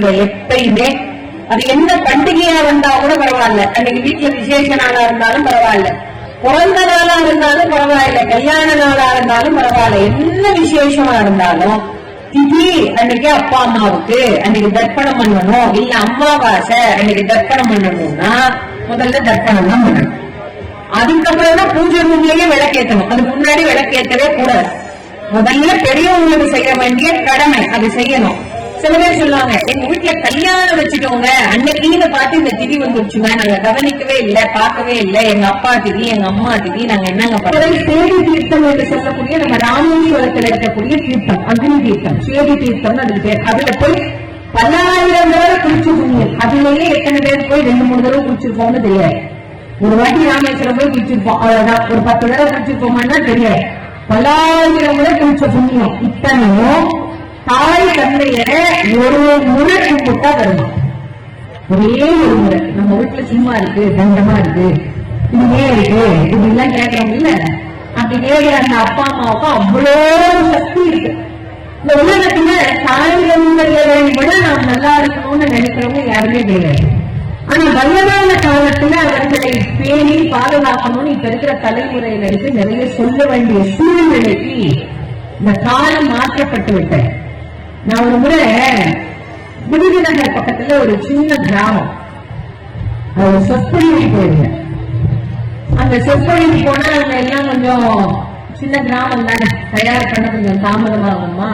எப்பயுமே அது எந்த பண்டிகையா இருந்தா கூட பரவாயில்ல. அன்னைக்கு வீட்டுல விசேஷ நாளா இருந்தாலும் பரவாயில்ல. பிறந்த நாளா இருந்தாலும் பரவாயில்ல. கல்யாண நாளா இருந்தாலும் பரவாயில்ல. என்ன விசேஷமா இருந்தாலும் திதி அன்னைக்கு அப்பா அம்மாவுக்கு அன்னைக்கு தர்ப்பணம் பண்ணணும். இல்ல அம்மாவாசை அன்னைக்கு தர்ப்பணம் பண்ணணும்னா முதல்ல தர்ப்பணம் தான் பண்ணணும். அதுக்கப்புறம் தான் பூஜை ரூம்லயே விளக்கேற்றணும் அதுக்கு முன்னாடி விளக்கேற்றவே கூடாது. முதல்ல பெரியவங்களுக்கு செய்ய வேண்டிய கடமை அது செய்யணும். சில பேர் சொல்லுவாங்க எங்க வீட்டுல கல்யாணம் வச்சுட்டோங்க அன்னைக்குன்னு பார்த்து இந்த திதி வந்துருச்சுங்க நாங்க கவனிக்கவே இல்ல பார்க்கவே இல்ல. எங்க அப்பா திதி எங்க அம்மா திதி நாங்க என்னங்க பண்றோம் சேடி தீர்த்தம் என்று சொல்லக்கூடிய நம்ம ராமேஸ்வரத்தில் இருக்கக்கூடிய தீர்த்தம் அக்னி தீர்த்தம். சேடி தீர்த்தம் அதுக்கு பேர். அதுல போய் பல்லாயிரம் தடவை குளிச்சு புண்ணியம் அதுலயே எத்தனை பேர் போய் ரெண்டு மூணு தடவை குளிச்சிருப்போம்னு தெரியாது. ஒரு வாட்டி ராமேஸ்வரம் போய் குளிச்சிருப்போம். அவ்வளவுதான் ஒரு பத்து தடவை குளிச்சிருப்போம்னா தெரியாது. பல்லாயிரம் முறை குளிச்ச புண்ணியம் இத்தனையும் தாய் தந்தைய ஒரு முறை கூப்பிட்டா வருமா ஒரே ஒரு முறை. நம்ம வீட்டுல சும்மா இருக்கு தண்டமா இருக்கு. இது ஏன் இருக்கு? இப்படி எல்லாம் கேட்கறோம் இல்ல அப்படி கேட்கிற அந்த அப்பா அம்மாவுக்கும் அவ்வளோ சக்தி இருக்கு. இந்த உலகத்துல தாய் தந்தையரை விட நாம் நல்லா இருக்கணும்னு நினைக்கிறவங்க யாருமே கிடையாது. ஆனா வல்லதான காலத்துல அவர்களை பேணி பாதுகாக்கணும்னு இப்ப இருக்கிற தலைமுறையில இருந்து நிறைய சொல்ல வேண்டிய சூழ்நிலைக்கு இந்த காலம் மாற்றப்பட்டு விட்டேன் நான் ஒரு முறை விருதுநகர் பக்கத்துல ஒரு சின்ன கிராமம். ஒரு சொற்பொழிவு போயிருந்தேன். அந்த சொற்பொழிவு போனா அவங்க எல்லாம் கொஞ்சம் சின்ன கிராமம் தானே. தயார் பண்ண கொஞ்சம் தாமதமாகுமா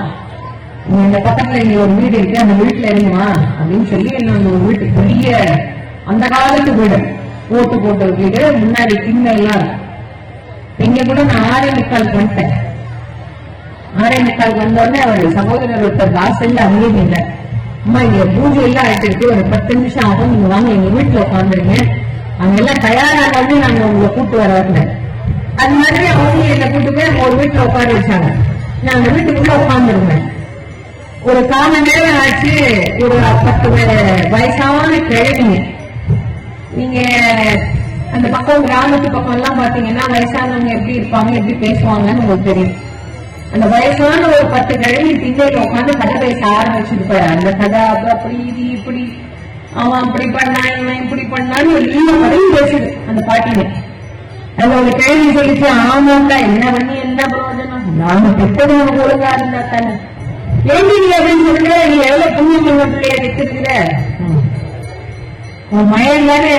இந்த பக்கத்துல இங்க ஒரு வீடு இருக்கு அந்த வீட்டுல இருங்குமா அப்படின்னு சொல்லி என்ன அந்த வீட்டு பெரிய அந்த காலத்து வீடு. ஓட்டு போட்ட வீடு முன்னாடி திண்ணெல்லாம் இங்க கூட நான் ஆரம்பிக்கால் முக்கால் பண்ணிட்டேன். ஆறே வந்தோடனே அவர் சகோதரர் ஒருத்தர் வாசல்ல அங்கேயே அம்மா இங்க பூஜை எல்லாம் ஆயிட்டு ஒரு பத்து நிமிஷம் ஆகும். நீங்க வாங்க எங்க வீட்டுல உட்காந்துருங்க அவங்க எல்லாம் தயாராக நாங்க உங்களை கூட்டு வர வரல அது மாதிரி அவங்க என்ன கூட்டு போய் அவங்க ஒரு வீட்டுல உட்கார வச்சாங்க. நான் அந்த வீட்டுக்குள்ள உட்காந்துருந்தேன் ஒரு கால் நேரம் ஆச்சு. ஒரு பத்து வயசான கிழவிங்க நீங்க அந்த பக்கம் கிராமத்து பக்கம் எல்லாம் பாத்தீங்கன்னா வயசானவங்க எப்படி இருப்பாங்க எப்படி பேசுவாங்கன்னு உங்களுக்கு தெரியும். அந்த வயசான ஒரு பத்து கிழமை திண்ணையில உட்காந்து கதை பேச ஆரம்பிச்சிருப்பாரு அந்த கதை அப்புறம் அப்படி இது இப்படி அவன் அப்படி பண்ணான் இவன் இப்படி பண்ணான்னு ஒரு கதையும் பேசுது அந்த பாட்டிங்க அது ஒரு கேள்வி சொல்லிச்சு ஆமாக்கா என்ன பண்ணி என்ன பிரயோஜனம்? நாம பெற்றது உனக்கு ஒழுங்கா இருந்தா தானே? ஏண்டி நீ அப்படின்னு சொல்ற நீ எவ்வளவு புண்ணியம் பண்ண பிள்ளைய வித்துருக்குற உன் மயன் தானே?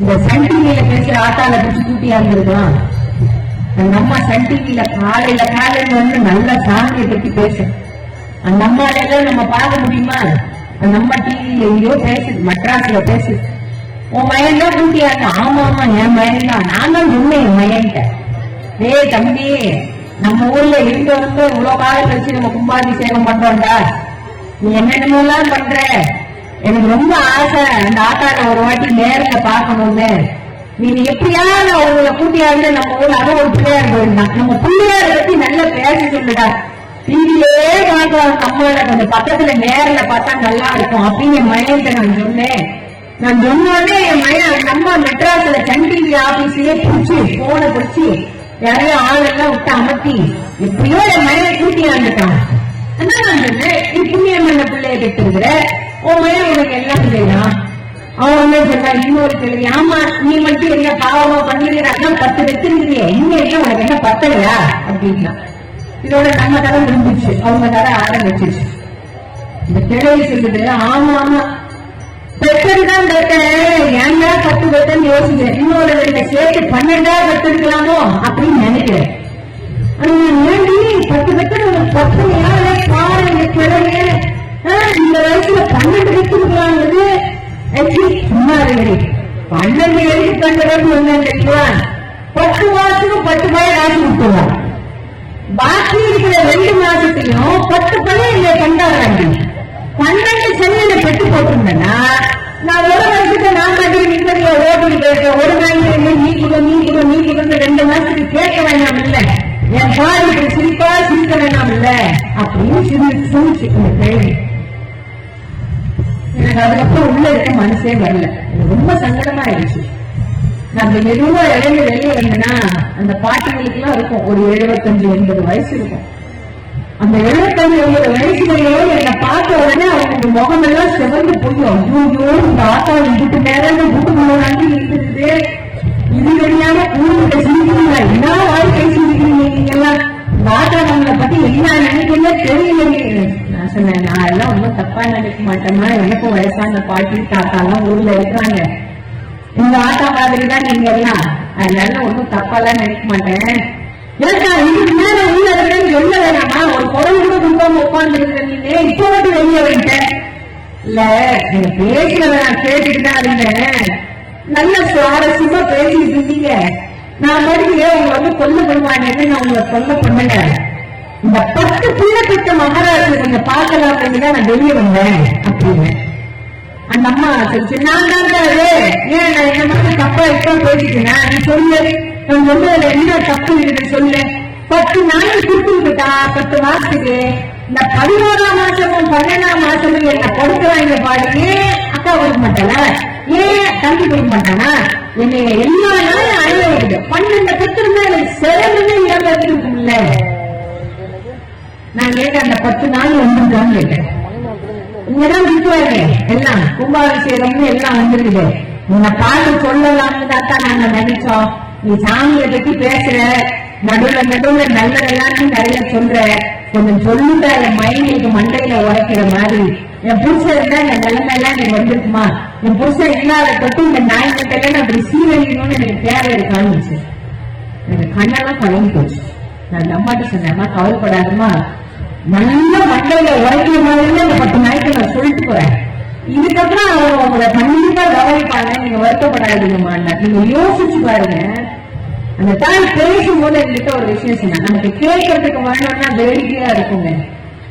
இந்த சன் டிவியில பேசுற ஆட்டால பிடிச்சி கூட்டியா இருந்திருக்கான் அந்த அம்மா சன் டிவியில காலையில காலையில வந்து நல்ல சாமியை பத்தி பேசும் அந்த அம்மா நம்ம பார்க்க முடியுமா? அந்த அம்மா டிவியில எங்கேயோ பேசுது மட்ராஸ்ல பேசுது உன் மயன் தான் கூட்டியா ஆமா ஆமா என் மயன் தான் நான் தான் சொன்னேன் என் மயன்கிட்ட ஏ தம்பி நம்ம ஊர்ல இருந்து வந்து இவ்வளவு காலம் கழிச்சு நம்ம கும்பாபிஷேகம் பண்றோம்டா? நீ என்னென்னமோ எல்லாம் பண்ற? எனக்கு ரொம்ப ஆசை. அந்த ஆட்டாட ஒரு வாட்டி நேரில் பார்க்கணும்னு. நீ எப்படியாவது அவங்கள கூட்டியாந்து நம்ம ஊர்ல அதை ஒரு பிள்ளையார் போயிருந்தான் நம்ம பிள்ளையார் பத்தி நல்லா பேச சொல்லுடா. டிவிலே பார்க்கலாம் அம்மாவோட கொஞ்சம் பக்கத்துல நேரில் பார்த்தா நல்லா இருக்கும். அப்படின்னு என் மயன்கிட்ட நான் சொன்னேன். நான் சொன்னோடனே என் மயன் நம்ம மெட்ராஸ்ல சன் டிவி ஆபீஸ்லயே பிடிச்சி போனை பிடிச்சி யாரையும் ஆளெல்லாம் விட்டு அமர்த்தி எப்படியோ என் மயனை கூட்டியாந்துட்டான் அதான் நான் சொன்னேன் நீ புண்ணியம் பண்ண பிள்ளைய கெட்டுருக்குற உன் மயன் உனக்கு எல்லாம் செய்யலாம் அவன் வந்து சொன்னா இன்னொரு கேள்வி. ஆமா நீ மட்டும் என்ன பாவமா பண்ணிடுற அதான் பத்து வச்சிருக்கிறியே இன்னும் என்ன உனக்கு என்ன பத்தலையா? அப்படின்னா இதோட நம்ம கதை முடிஞ்சிச்சு அவங்க கதை ஆரம்பிச்சிச்சு இந்த கிழவி சொல்லுது ஆமா ஆமா. பெற்றதுதான் பெற்றேன் ஏன்டா பத்து பெற்றேன்னு யோசிக்கிறேன். இன்னொரு ரெண்டு சேர்த்து பன்னெண்டா பெற்றிருக்கலாமோ அப்படின்னு நினைக்கிறேன். ஆனா பத்து பெற்றது ஒரு பத்து யாரு பாரு இந்த கிழவிய. இந்த வயசுல பன்னெண்டு பெற்றிருக்கலாங்கிறது actually சும்மா இருக்கு பன்னெண்டு எழுதி கண்டவர்கள் என்ன தெரியுமா பத்து மாசத்துக்கு பத்து பயிர் ஆக்கி விட்டுருவாங்க பாக்கி இருக்கிற ரெண்டு மாசத்தையும் பத்து பழைய இங்க கண்டாடுறாங்க. பன்னெண்டு சென்னையில பெட்டு போட்டிருந்தேன்னா நான் ஒரு வருஷத்தை நான் கட்டி நிக்கிறதுல ஓட்டு கேட்க ஒரு நாள் நீ கூட நீ கூட ரெண்டு மாசத்துக்கு கேட்க வேண்டாம் இல்ல. என் பாருக்கு சிரிப்பா சிரிக்க வேண்டாம் இல்ல. அப்படின்னு சிரி சொல்லிச்சு இந்த கேள்வி எனக்கு அதுக்கப்புறம் உள்ள இருக்க மனசே வரல. ரொம்ப சங்கடமா ஆயிடுச்சு. நம்ம மெதுவா இடையில வெளியே வந்தேன்னா அந்த பாட்டிகளுக்கு எல்லாம் இருக்கும். ஒரு எழுபத்தஞ்சு எண்பது வயசு இருக்கும். அந்த எழுபத்தஞ்சு எண்பது வயசுலயோ என்னை பார்த்த உடனே அவனுக்கு முகமெல்லாம் சிவந்து போய் ஐயோ இந்த ஆட்டோ இதுக்கு நேரம் வீட்டுக்குள்ள வந்து இருக்குது இது தெரியாம கூடுதல் சிரிக்கிறீங்களா என்ன வாழ்க்கை சிரிக்கிறீங்க நீங்க எல்லாம் இந்த ஆட்டோ பத்தி என்ன நினைக்கிறீங்க தெரியல சொன்னேன் நான் எல்லாம் ஒன்றும் தப்பா நினைக்க மாட்டேன்னா எனக்கும் வயசான பாட்டி தாத்தா எல்லாம் ஊர்ல இருக்கிறாங்க இந்த ஆட்டா மாதிரி தான் நீங்க எல்லாம். அதனால ஒன்றும் தப்பாலாம் நினைக்க மாட்டேன். ஏன்னா இதுக்கு மேல உள்ள இருக்கிறேன்னு சொல்ல வேணாமா ஒரு குரல் கூட குடும்பம் உட்கார்ந்து இருக்கிறீங்க இப்போ மட்டும் வெளியே வந்துட்டேன் இல்ல நீங்க பேசுறத நான் கேட்டுட்டு தான் இருந்தேன். நல்ல சுவாரஸ்யமா பேசிட்டு இருந்தீங்க. நான் மறுபடியும் உங்களை வந்து கொல்ல பண்ணுவாங்கன்னு நான் உங்களை கொல்ல பண்ணல. இந்த பத்து பிள்ளை பெற்ற நீங்க பார்க்கலாம் அப்படின்னு தான் நான் வெளியே வந்தேன் அப்படின்னு. அந்த அம்மா சொல்லிச்சு நான் தான் ஏன் நான் என்ன மட்டும் தப்பா எப்ப பேசிட்டேன்? நீ சொல்லு. நான் வந்து அதுல என்ன தப்பு இருக்குன்னு சொல்லு. பத்து நாள் கொடுத்துருக்குட்டா? பத்து மாசத்துக்கு. இந்த பதினோராம் மாசமும் பன்னெண்டாம் மாசமும் என்ன கொடுக்குறாங்க பாரு. ஏன் அக்கா கொடுக்க மாட்டாளா? ஏன் தம்பி கொடுக்க மாட்டானா? என்னைய எல்லா நாளும் அழுக வருது பன்னெண்டு பத்து இருந்தா எனக்கு சிறந்த இடம் இருக்கும்ல நான் கேட்டேன் அந்த பத்து நாள் வந்துருக்கான்னு கேட்டேன். இங்கதான் விட்டுவாரு எல்லாம் கும்பாபிஷேகம்னு எல்லாம் வந்துருக்குது. உன்னை பாட்டு சொல்லலாம்னு தான் நாங்க நினைச்சோம். நீ சாமியை பத்தி பேசுற. நடுவுல நடுவுல நல்லதெல்லாம் நிறைய சொல்ற. கொஞ்சம் சொல்லுங்க. என் மைண்டுக்கு மண்டையில உரைக்கிற மாதிரி. என் புருஷன் இருந்தா இந்த நிலைமை எல்லாம் நீ வந்திருக்குமா? என் புருஷன் இல்லாத தொட்டு இந்த நாய் மட்டையில நான் அப்படி சீரழிக்கணும்னு எனக்கு தேவை இருக்கான்னு எனக்கு கண்ணெல்லாம் கலந்து போச்சு. நான் அம்மாட்ட சொன்னேன் அம்மா நல்ல மக்களை உரைக்கிற மாதிரி அந்த பத்து நாய்க்கு நான் சொல்லிட்டு போறேன். இதுக்கப்புறம் அவங்க உங்களை கண்டிப்பா கவனிப்பாங்க. நீங்க வருத்தப்படாதீங்கம்மா நீங்க யோசிச்சு பாருங்க. அந்த தாய் பேசும்போது எங்கிட்ட ஒரு விஷயம் சொன்னாங்க. நமக்கு கேட்கறதுக்கு வேணும்னா வேடிக்கையா இருக்குங்க.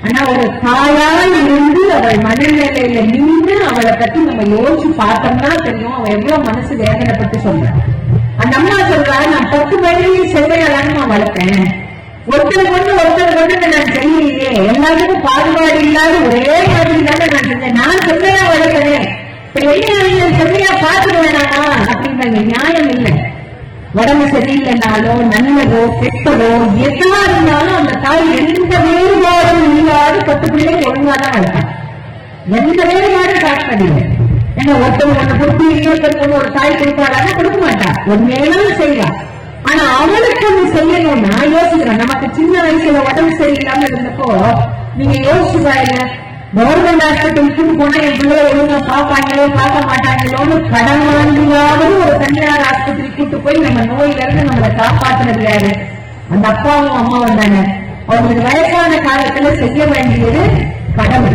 ஆனா ஒரு தாயால் இருந்து அவள் மனநிலையில நின்று அவளை பத்தி நம்ம யோசிச்சு பார்த்தோம்னா தெரியும். அவன் எவ்வளவு மனசு வேதனைப்பட்டு சொல்றான் அந்த அம்மா சொல்றா நான் பத்து வயதிலேயே செவ்வையாளான்னு நான் வளர்ப்பேன் ஒருத்தர் கொண்டு ஒருத்தர் கொண்டு நான் தெரியலையே எல்லாத்துக்கும் பாகுபாடு இல்லாத ஒரே மாதிரி தானே நான் செஞ்சேன் நான் செவ்வையா வளர்க்கிறேன் இப்ப என்ன நீங்க செவ்வையா வேணாமா அப்படின்ற நியாயம் இல்லை. உடம்பு சரியில்லைனாலோ நன்மதோ கெட்டதோ எதா இருந்தாலும் அந்த தாய் எந்த வேறுபாடும் இல்லாத பத்து பிள்ளைங்க ஒழுங்காதான் வளர்ப்பான் எந்த வேறுபாடும் காட்டினதில்லை ஏன்னா ஒருத்தவங்க ஒண்ணு கொடுத்து இன்னொருத்தர் ஒரு தாய் கொடுப்பாடானா கொடுக்க மாட்டா. ஒரு மேலும் செய்வா ஆனா அவளுக்கு ஒண்ணு நான் யோசிக்கிறேன். நமக்கு சின்ன வயசுல உடம்பு சரியில்லாம இருந்தப்போ நீங்க யோசிச்சு பாருங்க. கவர்மெண்ட் ஹாஸ்பிட்டலுக்கு போனா என் பிள்ளை ஒழுங்கா பாப்பாங்களோ பார்க்க மாட்டாங்களோன்னு கடன் வாங்கியாவது ஒரு தனியார் ஆஸ்பத்திரி கூட்டு போய் நம்ம நோயில இருந்து நம்மளை காப்பாத்துறது யாரு அந்த அப்பாவும் அம்மாவும் தானே. அவங்களுக்கு வயசான காலத்துல செய்ய வேண்டியது கடமை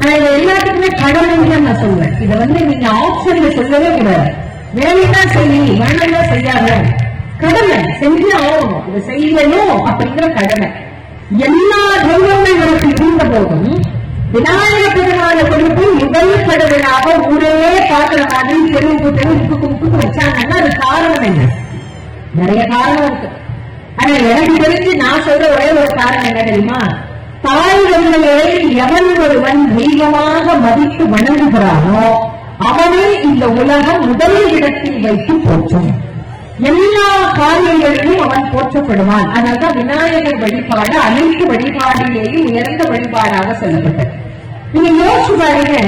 நான் இதை எல்லாத்துக்குமே கடமைன்னு நான் சொல்றேன் இதை வந்து நீங்க ஆப்ஷன்ல சொல்லவே கூடாது. வேலைதான் செய்யி வேணும்னா செய்யாத. கடமை செஞ்சு ஆகணும். இதை செய்யணும் அப்படிங்கிற கடமை. எல்லா தெய்வங்கள் நமக்கு இருந்த போதும் விநாயக பெருமான கொடுப்பு முதல் கடவுளாக ஊரே பார்க்கிற மாதிரி தெருவுக்கு தெருவுக்கு கும்பிட்டு வச்சாங்கன்னா அது காரணம் என்ன? நிறைய காரணம் இருக்கு. ஆனா எனக்கு தெரிஞ்சு நான் சொல்ற ஒரே ஒரு காரணம் என்ன தெரியுமா? தாய் தந்தையை எவன் ஒருவன் தெய்வமாக மதித்து வணங்குகிறானோ அவனே இந்த உலகம் முதல் இடத்தில் வைத்து போற்றும். எல்லா காரியங்களிலும் அவன் போற்றப்படுவான். அதனால்தான் விநாயகர் வழிபாடு அனைத்து வழிபாடிலேயும் உயர்ந்த வழிபாடாக சொல்லப்பட்டது. நீங்க யோசிச்சு பாருங்க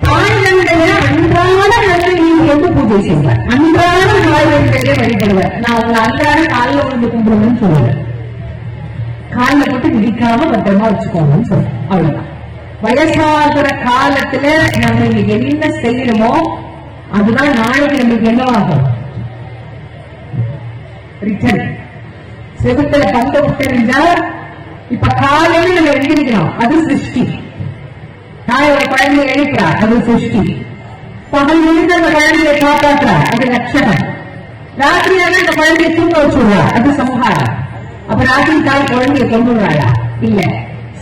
தாய் அன்றாட நல்ல நீங்க வந்து பூஜை செய்வார்? அன்றாட தாய் வழிபடுவார். நான் உங்க அன்றாட காலில் விழுந்து கும்பிடுவேன்னு சொல்லுவேன். காலில் போட்டு விதிக்காம பத்திரமா வச்சுக்கோங்கன்னு சொல்றேன் அவ்வளவுதான். வயசாகிற காலத்துல நம்ம என்ன செய்யணுமோ அதுதான் நாளைக்கு நம்மளுக்கு என்னவாகும் ரிட்டர்ன் செவுத்துல பந்த விட்டுருந்தா இப்ப காலையில நம்ம எழுந்திருக்கிறோம் அது சிருஷ்டி. நான் ஒரு குழந்தைய எழுப்புறா அது சிருஷ்டி. பகல் இருந்து அந்த குழந்தையை காப்பாற்றுறா அது லட்சணம். ராத்திரியான அந்த குழந்தைய தூங்க வச்சுடுறா அது சம்ஹாரம். அப்ப ராத்திரி தாய் குழந்தைய கொண்டுடுறாளா இல்ல.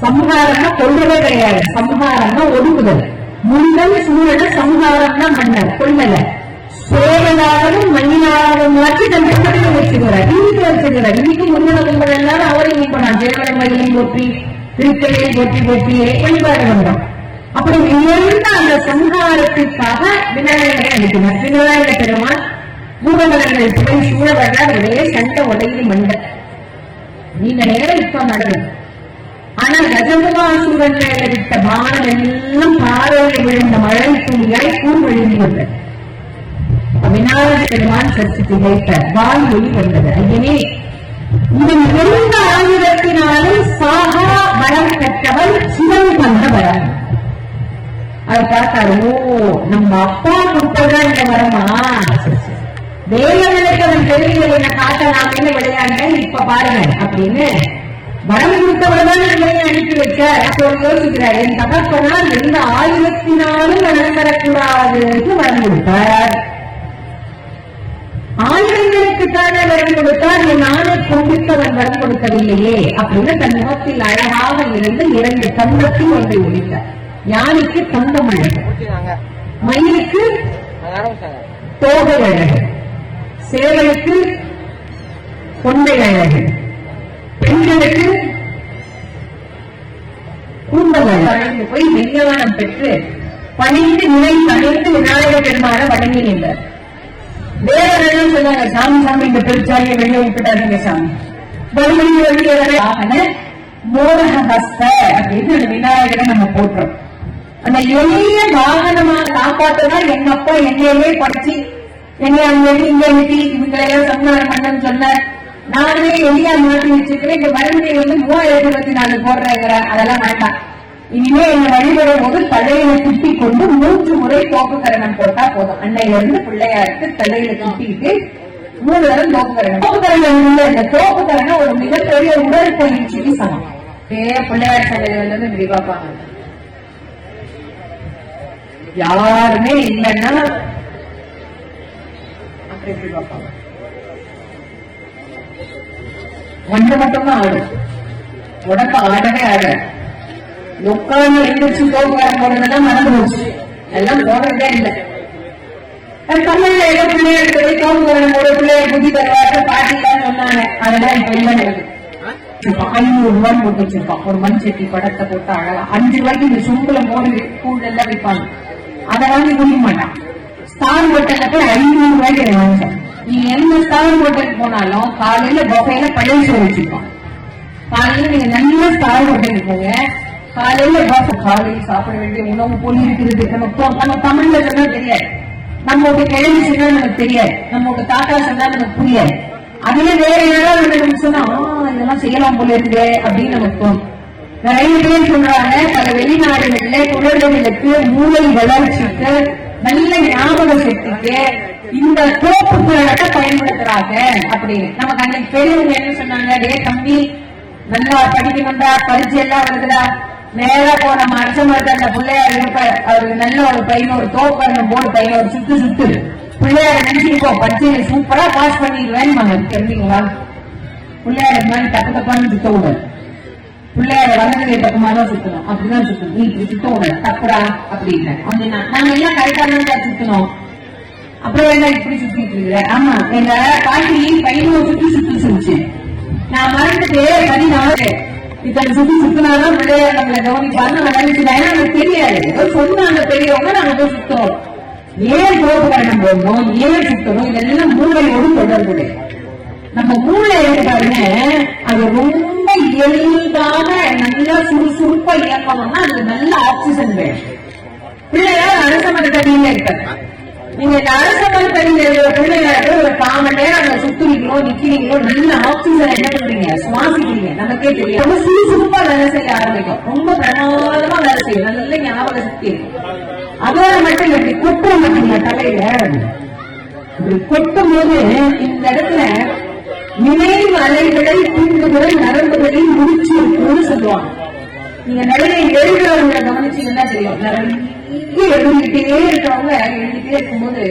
சம்ஹாரம்னா கொள்றதே கிடையாது. சம்ஹாரம்னா ஒடுக்குதல் முன்னல் சூழல சம்ஹாரம்னா மன்னர் கொள்ளல சேவனாகவும் மண்ணினாகவும் மாற்றி தன் கும்படியை வச்சுக்கிறார் இன்னைக்கு வச்சுக்கிறார் இன்னைக்கு முன்னண கும்பல் எல்லாரும் அவரையும் கும்பிடுறான் சேவன மயிலையும் போற்றி திருக்கலையும் போற்றி போற்றியே வழிபாடு வந்தோம். அப்படி உயர்ந்த அந்த சம்ஹாரத்திற்காக விநாயகரை அளிக்கிறார் விநாயக பெருமான் பூதமலங்கள் துணை சூழ வர்றார் சண்டை உடையில் மண்ட. நீண்ட நேரம் இப்ப நடந்தது. ஆனா கஜமுகாசுரன் மேல விட்ட பானம் எல்லாம் பாறையில் விழுந்த மழை துணியாய் கூர் விழுந்து வந்தது பெருமான் சற்று திகைத்த வாய் ஒளி வந்தது. ஐயனே இதன் எந்த ஆயுதத்தினாலும் சாகா வரம் பெற்றவன் சிவன் வந்த வரம் அதை பார்த்தாரு ஓ நம்ம அப்பா கொடுத்ததான் இந்த வரமா? தேவர்களுக்கு அவன் தெரியல என்ன காட்ட நான் என்ன விளையாண்டேன் இப்ப பாருங்க அப்படின்னு வரம் கொடுத்தவர் தான் நம்மளை அனுப்பி வச்சார் அப்போ யோசிக்கிறார் என் தகப்பனால் எந்த ஆயுதத்தினாலும் வரம் பெறக்கூடாதுன்னு வரம் கொடுத்தார். ஆயுதங்களுக்கு வரம் கொடுத்தார் என் ஆணை கொண்டித்தவன் வரம் கொடுக்கவில்லையே. அப்படின்னு தன் முகத்தில் அழகாக இருந்து இரண்டு தங்கத்தில் ஒன்றை ஒழித்தார். யானைக்கு தந்தம் அழகு. மயிலுக்கு தோகை அழகு. சேவலுக்கு கொண்டை அழகு. பெண்களுக்கு கூந்தல் அழகு. போய் விஞ்ஞானம் பெற்று பணிந்து நிலை பணிந்து விநாயகர் பெருமான வணங்கி நின்றார் வேறெல்லாம் சொன்னாங்க சாமி சாமி இந்த பெருச்சாரிய வெளியே விட்டுட்டாருங்க சாமி. மறுபடியும் வெளியே வர ஆகன மோதக ஹஸ்த அப்படின்னு அந்த விநாயகரை நம்ம போட்டுறோம் அந்த எளிய வாகனமா காப்பாற்றதான் எங்க அப்பா என்னையே படிச்சு என்னை அங்க இருந்து இங்க வெட்டி இவங்களெல்லாம் சம்மானம் பண்ணன்னு சொன்னார் நானே எளியா மாட்டி வச்சிருக்கிறேன் இந்த வறுமையை வந்து மூவாயிரத்தி இருபத்தி நாலு போடுறேங்கிற அதெல்லாம் வேண்டாம். இனிமே என்னை வழிபடும் போது தலையில குத்தி கொண்டு மூன்று முறை தோப்புக்கரணம் போட்டா போதும். அன்னையில இருந்து பிள்ளையாருக்கு தலையில குத்திட்டு மூணு தரம் தோப்புக்கரணம் தோப்புக்கரணம் உள்ள இந்த தோப்புக்கரணம் ஒரு மிகப்பெரிய உடல் பயிற்சிக்கு சமம். ஏ பிள்ளையார் தலையில இருந்து விரிவாப்பாங்க யாருமே இல்லைன்னா அப்படி இப்படி ஒன்று மட்டும்தான் ஆடும் உடம்பு ஆடவே ஆடாது. உட்கார்ந்து எழுந்திரிச்சு தோப்புக்காரன் போடுறதெல்லாம் மறந்து போச்சு. எல்லாம் போடுறதே இல்லை. தமிழ்ல ஏதோ பிள்ளையார் சொல்லி தோப்புக்காரன் போட பிள்ளையார் புத்தி தருவாரு பாட்டிலாம் சொன்னாங்க. அதெல்லாம் இப்ப இல்லை நடக்குது ஐநூறு ரூபாய் போட்டு வச்சிருப்பான். ஒரு மண் சட்டி படத்தை போட்டு அழகா. அஞ்சு ரூபாய்க்கு இந்த சும்புல மோடி கூழ் எல்லாம் விற்பாங்க. அதை வாங்கி குடிக்க மாட்டான். ஸ்டார் ஹோட்டல்ல போய் ஐநூறு ரூபாய்க்கு அதை வாங்கிட்டேன் நீ எந்த ஸ்டார் ஹோட்டலுக்கு போனாலும் காலையில புகையில பழைய சோறு வச்சிருப்பான். காலையில நீங்க நல்ல ஸ்டார் ஹோட்டலுக்கு போங்க. காலையில காலையில் சாப்பிட வேண்டிய உணவு பொருள் இருக்கிறது நம்ம நம்ம தமிழ்ல சொன்னா தெரியாது. நம்மளோட கிழமை சொன்னா நமக்கு தெரியாது. நம்மளோட தாத்தா சொன்னா நமக்கு புரியாது. அதுல வேற யாராவது சொன்னா இதெல்லாம் செய்யலாம் போல இருக்கு அப்படின்னு நமக்கு தோணும். நிறைய பேர் சொல்றாங்க பல வெளிநாடுகளில குழந்தைகளுக்கு மூளை வளர்ச்சிக்கு நல்ல ஞாபக சக்திக்கு இந்த தோப்பு புரட்டை பயன்படுத்துறாங்க அப்படின்னு. நமக்கு அன்னைக்கு பெரியவங்க என்ன சொன்னாங்க டே தம்பி நல்லா படிக்கணும்டா பரிச்சை எல்லாம் வருதுடா. நேரா போன நம்ம அரச மரத்தை அந்த பிள்ளையார் இருப்பார் அவருக்கு நல்ல ஒரு பையன் ஒரு தோப்பரணம் போடு பையன் ஒரு சுத்து சுத்து பிள்ளையார நினைச்சிருக்கோ பச்சையை சூப்பரா பாஸ் பண்ணிடுவேன் நம்ம தெரிஞ்சுங்களா? பிள்ளையார மாதிரி தப்பு தப்பான்னு சுத்த விடாது பிள்ளையார வளர்ந்ததை பக்கமா தான் சுத்தணும். அப்படிதான் சுத்தணும். நீ இப்படி சுத்த விடாது தப்புடா. அப்படின்னு அப்படின்னா நாங்க எல்லாம் கரெக்டா தான் சுத்தணும். அப்புறம் என்ன இப்படி சுத்திட்டு இருக்கிற? ஆமா எங்க பாட்டி பையனும் சுத்தி சுத்தி சொல்லிச்சு நான் மறந்துட்டு பதினாலு இத்தனை சுத்தி சுத்தினாதான் பிள்ளையார் நம்மளை கவனிப்பாரு நான் நினைச்சுட்டேன் ஏன்னா எனக்கு தெரியாது சொன்னாங்க பெரியவங்க நாங்க போய் சுத்தோம் ஏன் கோப்பு கரணம் போடணும் ஏன் சுத்தணும்? இதெல்லாம் மூளையோடு தொடர்புடைய நம்ம மூளை இருக்கு பாருங்க அது ரொம்ப இயல்பான நல்லா சுறுசுறுப்பா இயக்கணும்னா அது நல்ல ஆக்சிஜன் வேணும். பிள்ளையார் அரச மரத்தடியில இருக்காரு நீங்க இந்த அரச மரத்தடியில இருக்கிற ஒரு கால் மணி நேரம் அங்க சுத்துறீங்களோ நிக்கிறீங்களோ நல்ல ஆக்சிஜன் என்ன பண்றீங்க? சுவாசிக்கிறீங்க. நமக்கே தெரியும். ரொம்ப சுறுசுறுப்பா வேலை செய்ய ஆரம்பிக்கும் ரொம்ப பிரமாதமா வேலை செய்யும் நல்ல ஞாபக சக்தி இருக்கும் அதோட மட்டும் இப்படி குற்றம் மாட்டீங்க தலையில? இப்படி கொட்டும் போது இந்த இடத்துல நினைவு அலைகளை தூண்டுகிற நரம்புகளில் முடிச்சு இருக்கும்னு சொல்லுவாங்க. நீங்க நிறைய எழுதுறவங்களை கவனிச்சீங்கன்னா தெரியும். நிறைய எழுதிக்கிட்டே இருக்காங்க. எழுதிட்டே இருக்கும்போது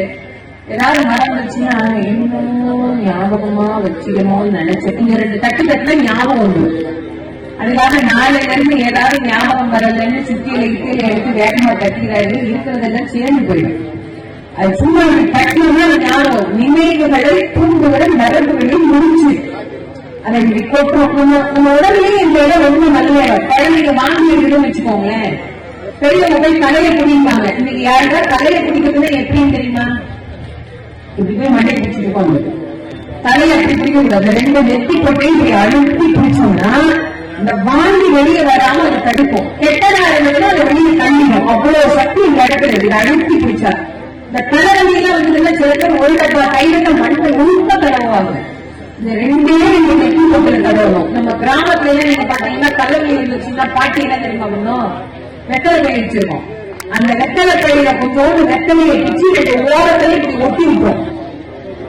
ஏதாவது மறந்துச்சுன்னா இன்னும் ஞாபகமா வச்சுக்கணும்னு நினைச்சேன். இங்க ரெண்டு தட்டு தட்டுல ஞாபகம் உண்டு. அதுக்காக நாளைல இருந்து ஏதாவது ஞாபகம் வரலன்னு சுத்தியில இட்டியில எடுத்து வேகமா தட்டிக்கிறாரு இருக்கிறதெல்லாம் சேர்ந்து போயிடும். அது சும்மா இப்படி தட்டினோம்னா அது ஞாபகம். நினைவுகளை தூண்டுகிற நரம்புகளை முடிச்சு. அதை இப்படி கொட்டும் உடனே இந்த இடம் ரொம்ப நல்ல இடம் குழந்தைங்க வாங்கி இருக்குன்னு வச்சுக்கோங்களேன். பெரிய முதல் தலையை பிடிப்பாங்க இன்னைக்கு யாருக்கா தலையை பிடிக்கிறதுனா எப்படின்னு தெரியுமா? இப்படி போய் மண்டை பிடிச்சிட்டு தலையை அப்படி பிடிக்க கூடாது ரெண்டு நெத்தி போட்டே இப்படி அழுத்தி பிடிச்சோம்னா இந்த வாந்தி வெளியே வராம அதை தடுக்கும். கெட்டதா இருந்ததுன்னா அதை வெளியே தள்ளிடும். அவ்வளவு சக்தி இங்க இடத்துல இருக்கு இதை அழுத்தி பிடிச்சா இந்த கலரடி வந்ததுன்னா சில பேர் ஒரு டப்பா கையில மண்ணை ஊக்க தடவுவாங்க. இந்த ரெண்டே நீங்க நெத்தி போட்டு தடவணும். நம்ம கிராமத்துல நீங்க பாத்தீங்கன்னா கல்லூரி இருந்துச்சுன்னா பாட்டி என்ன தெரியுமா பண்ணும்? வெத்தலை பை வச்சிருக்கோம். அந்த வெத்தலை பையில கொஞ்சோண்டு வெத்தலையை பிச்சு ரெண்டு ஓரத்துல இப்படி ஒட்டி விட்டோம்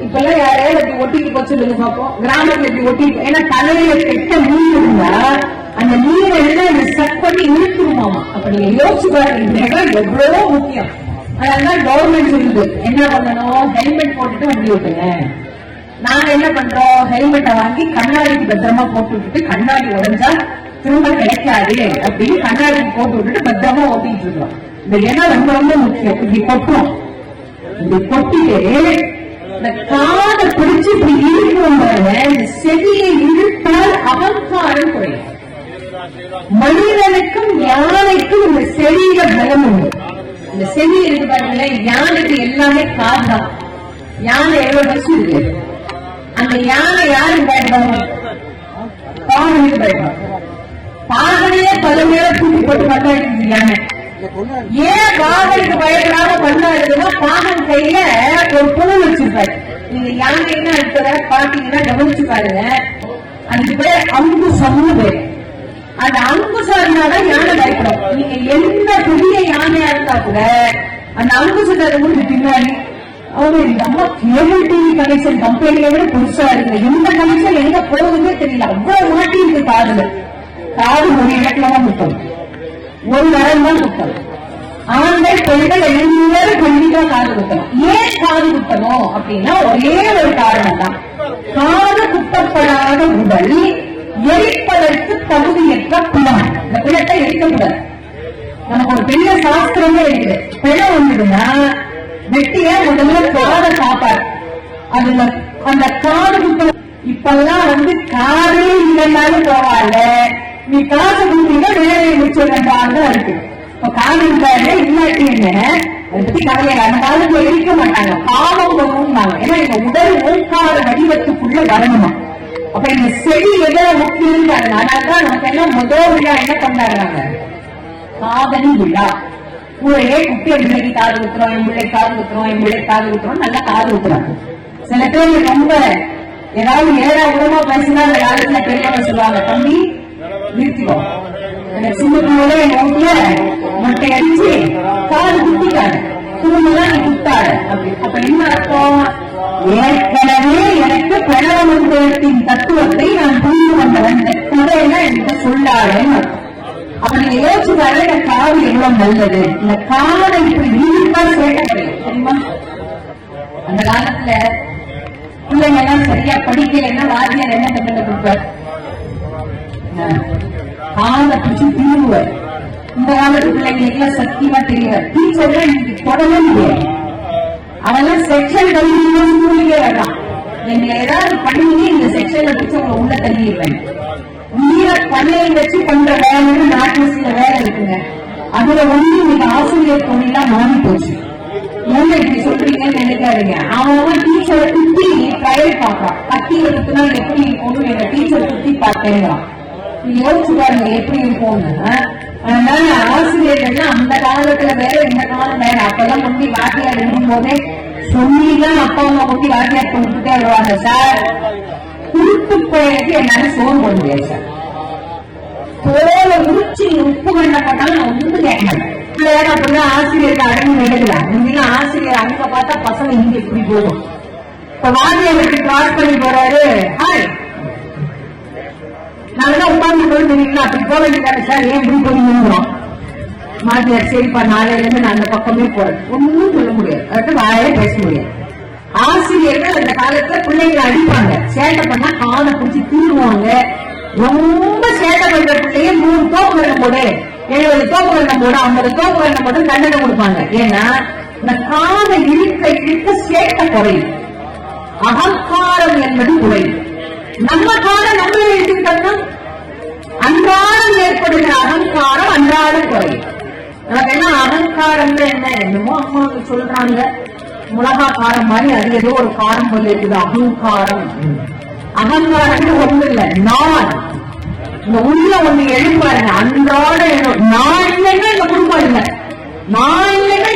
இப்பெல்லாம் யாரையாவது இப்படி ஒட்டிட்டு போச்சு சொல்லுங்க கிராமத்துல இப்படி ஒட்டிட்டு ஏன்னா தலையில கெட்ட மீன் இருந்தா அந்த நீரை எல்லாம் இந்த செட் பண்ணி இழுத்துருமாமா அப்ப நீங்க யோசிச்சு பாருங்க இடம் எவ்வளவோ முக்கியம். அதனால கவர்மெண்ட் சொல்லுது என்ன பண்ணணும்? ஹெல்மெட் போட்டுட்டு வண்டி ஓட்டுங்க. நாங்க என்ன பண்றோம்? ஹெல்மெட்டை வாங்கி கண்ணாடிக்கு பத்திரமா போட்டு விட்டுட்டு கண்ணாடி உடைஞ்சா திரும்ப கிடைக்காது அப்படின்னு கண்ணாடி போட்டு விட்டுட்டு பத்திரமா ஓட்டிட்டு இருக்கோம் இந்த இடம் ரொம்ப ரொம்ப முக்கியம். இப்படி கொட்டும் இப்படி கொட்டிட்டு இந்த காதை பிடிச்சு இப்படி இழுக்கிறோம் இந்த செவியை இழுத்தால் அகங்காரம் குறையும். மனிதனுக்கும் யானைக்கும் இந்த செவியில பலம் உண்டு. இந்த செவி இருக்கு பாருங்களேன். யானைக்கு எல்லாமே காது யானை எவ்வளவு பசு இருக்கு? அந்த யானை யாருக்கு பயப்படுவாங்க பாவனுக்கு பயப்படுவாங்க பாகனையே பல மேல தூக்கி போட்டு கொண்டாடிட்டு யானை ஏன் பாகனுக்கு பயப்படாம கொண்டாடுதுன்னா பாகன் கையில ஒரு பூ வச்சிருப்பாரு. நீங்க யானைன்னா இருக்கிற பாத்தீங்கன்னா கவனிச்சு பாருங்க. அதுக்கு பேர் அம்பு சமூக பேர். அந்த அங்குசம்னாதான் யானை பயப்படும். நீங்க எந்த பெரிய யானையா இருந்தா கூட அந்த அங்குசத்தை முடிஞ்சு பின்னாடி அவங்க இந்த அம்மா கேபிள் டிவி கனெக்ஷன் கம்பெனியை விட புதுசா இருக்கு. இந்த கனெக்ஷன் எங்க போகுதுன்னே தெரியல. அவ்வளவு மாட்டி இருக்கு காதுல. காது ஒரு சுத்தம். ஒரு நேரம் தான் குத்தம் ஆண்கள் பெண்கள் எல்லாரும் கண்டிப்பா காது குத்தணும். ஏன் காது குத்தணும் அப்படின்னா ஒரே ஒரு காரணம் தான் காது குத்தப்படாத உடல் எரிப்பதற்கு தகுதியற்ற குணம். இந்த பிணத்தை எரிக்கக்கூடாது. நமக்கு ஒரு பெரிய சாஸ்திரமே இருக்குது. பிணம் வந்துடுன்னா வெட்டிய முதல்ல காத சாப்பாடு. அதுல அந்த காது குத்த இப்பெல்லாம் வந்து காதே இல்லைன்னாலும் பரவாயில்ல. நீ காசு கொடுத்தீங்க வேலையை முடிச்சிடறாங்க இருக்கு. இப்ப காது இருக்காரு இல்லாட்டி என்ன அதை பத்தி கவலை அந்த காலத்துல இருக்க மாட்டாங்க. பாவம் போகும்னாங்க ஏன்னா இந்த உடல் ஓங்கார வடிவத்துக்குள்ள வரணுமா? அப்ப இந்த செடி எதிர முக்கியம் அதனாலதான் நமக்கு எல்லாம் முதல் விழா என்ன கொண்டாடுறாங்க காதலி விழா. ஊரையே குட்டி என் பிள்ளைக்கு காது குத்துறோம் என் பிள்ளை காது குத்துறோம் என் பிள்ளை காது குத்துறோம் நல்லா காது குத்துறாங்க சில பேர் ரொம்ப ஏதாவது ஏழா உடம்பா பேசினா அந்த காலத்துல பெரியவங்க சொல்லுவாங்க தம்பி நிறுத்திக்கோ அந்த சின்ன பிள்ளைல வீட்டுல மட்டை அடிச்சு காது குத்திட்டாங்க திரும்பலாம் நீ குத்தாடு அப்படி அப்ப என்ன அர்த்தம் ஏற்கனவே எனக்கு பிரணவ மந்திரத்தின் தத்துவத்தை நான் புரிந்து வந்தவன் இந்த கதையெல்லாம் என்கிட்ட சொல்லாதேன்னு அர்த்தம். அப்ப நீங்க யோசிச்சு பாருங்க இந்த காது எவ்வளவு நல்லது இந்த காதை இப்படி நீட்டா சேர்க்க தெரியுமா அந்த காலத்துல பிள்ளைங்க எல்லாம் சரியா படிக்கலைன்னா வாத்தியார் என்ன கண்டல கொடுப்பார் காதை பிடிச்சு தீருவார் இந்த காலத்து பிள்ளைங்களுக்கு எல்லாம் சத்தியமா தெரியாது. டீச்சர் இன்னைக்கு தொடவே முடியாது. அதெல்லாம் செக்ஷன் கல்வியில ஸ்கூலுக்கே வேண்டாம். நீங்க ஏதாவது பண்ணீங்க இந்த செக்ஷன்ல வச்சு உங்களை உள்ள தள்ளிடுவேன். உயிர பண்ணையை வச்சு பண்ற வேலைன்னு நாட்டு சில வேலை இருக்குங்க. அதுல வந்து இன்னைக்கு ஆசிரியர் தொழிலாம் மாறி போச்சு. என்ன இப்படி சொல்றீங்கன்னு நினைக்காதீங்க. அவன் டீச்சரை குத்தி ட்ரையல் பார்க்கலாம் கத்தி எடுத்துனா எப்படி இருக்கும்னு எங்க டீச்சர் குத்தி பார்த்தேங்கிறான் யோசிச்சு பாருங்க எப்படி இருக்கும்னு. அதனால ஆசிரியர்கள் அந்த காலத்துல வேற இந்த காலம் வேற. அப்பெல்லாம் முந்தி வாத்தியார் இருக்கும் போதே சொல்லிதான் அப்பா அம்மா முந்தி வாத்தியார் கொடுத்துட்டே வருவாங்க. சார் குருட்டு போயிருக்கு என்னால சோறு போட முடியாது சார். தோல உரிச்சு உப்பு கண்ட போட்டாலும் நான் ஒன்றும் கேட்க மாட்டேன் பிள்ளையார் ஆசிரியருக்கு அடங்கி எடுக்கலாம் முந்திலாம் ஆசிரியர் அங்க பார்த்தா பசங்க இங்க இப்படி போகும். இப்ப வாத்தியாருக்கு கிராஸ் பண்ணி போறாரு. ஹாய் நாங்கதான் உட்கார்ந்து போய் நினைக்கலாம் அப்படி போக வேண்டியதானே சார் ஏன் இப்படி போய் நின்றுறோம் சரிப்பா நாளையில இருந்து நான் அந்த பக்கமே போறேன் ஒண்ணும் சொல்ல முடியாது. அதுக்கு வாயே பேச முடியாது. ஆசிரியர்கள் அந்த காலத்துல பிள்ளைங்களை அடிப்பாங்க. சேட்டை பண்ணா காதை பிடிச்சி தீருவாங்க. ரொம்ப சேட்டை பண்ற பிள்ளைய மூணு தோப்பு கண்ணம் போடு. எழுபது தோப்பு கண்ணம் போடு ஐம்பது தோப்பு கண்ணம் போட்டு தண்டனை கொடுப்பாங்க. ஏன்னா இந்த காதை இழுக்க இழுக்க சேட்டை குறையும். அகங்காரம் என்பது குறையும். நம்ம காலம் நம்ம எடுத்துக்கிட்டோம்னா அன்றாடம் ஏற்படுகிற அகங்காரம் அன்றாடம் குறையும். நமக்கு என்ன அகங்காரம் என்ன? என்னமோ அம்மா சொல்றாங்க. மிளகா காரம் மாதிரி அது ஏதோ ஒரு காரம் போல இருக்குது அகங்காரம். அகங்காரம் ஒண்ணு இல்ல நான் இந்த உள்ள ஒண்ணு எழுப்பாருங்க அன்றாட நான் இல்லைன்னா இந்த குடும்பம் இல்லை நான் இல்லைன்னா